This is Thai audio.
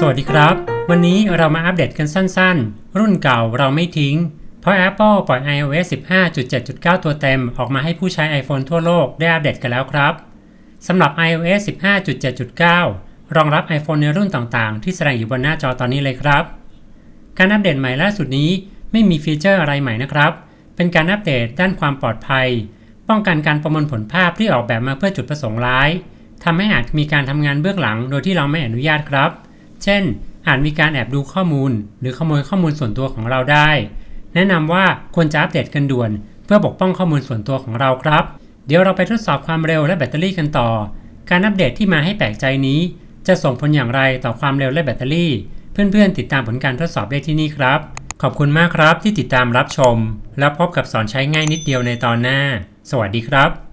สวัสดีครับ วันนี้เรามาอัปเดตกันสั้นๆ รุ่นเก่าเราไม่ทิ้ง เพราะ Apple ปล่อย iOS 15.7.9 ตัวเต็ม ออกมาให้ผู้ใช้ iPhone ทั่วโลกได้อัปเดตกันแล้วครับสำหรับ iOS 15.7.9 รองรับ iPhone ในรุ่นต่างๆ ที่แสดงอยู่บนหน้าจอตอนนี้เลยครับ การอัปเดตใหม่ล่าสุดนี้ไม่มีฟีเจอร์อะไรใหม่นะครับ เป็นการอัปเดตด้านความปลอดภัย ป้องกันการประมวลผลภาพที่ออกแบบมาเพื่อจุดประสงค์ร้ายทำให้อาจมีการทำงานเบื้องหลังโดยที่เราไม่อนุญาตครับ เช่น อาจมีการแอบดูข้อมูล หรือขโมยข้อมูลส่วนตัวของเราได้ แนะนำว่าควรจะอัปเดตกันด่วน เพื่อปกป้องข้อมูลส่วนตัวของเราครับ เดี๋ยวเราไปทดสอบความเร็วและแบตเตอรี่กันต่อ การอัปเดตที่มาให้แปลกใจนี้ จะส่งผลอย่างไรต่อความเร็วและแบตเตอรี่ เพื่อนๆ ติดตามผลการทดสอบได้ที่นี่ครับ ขอบคุณมากครับที่ติดตามรับชม แล้วพบกับสอนใช้ง่ายนิดเดียวในตอนหน้า สวัสดีครับ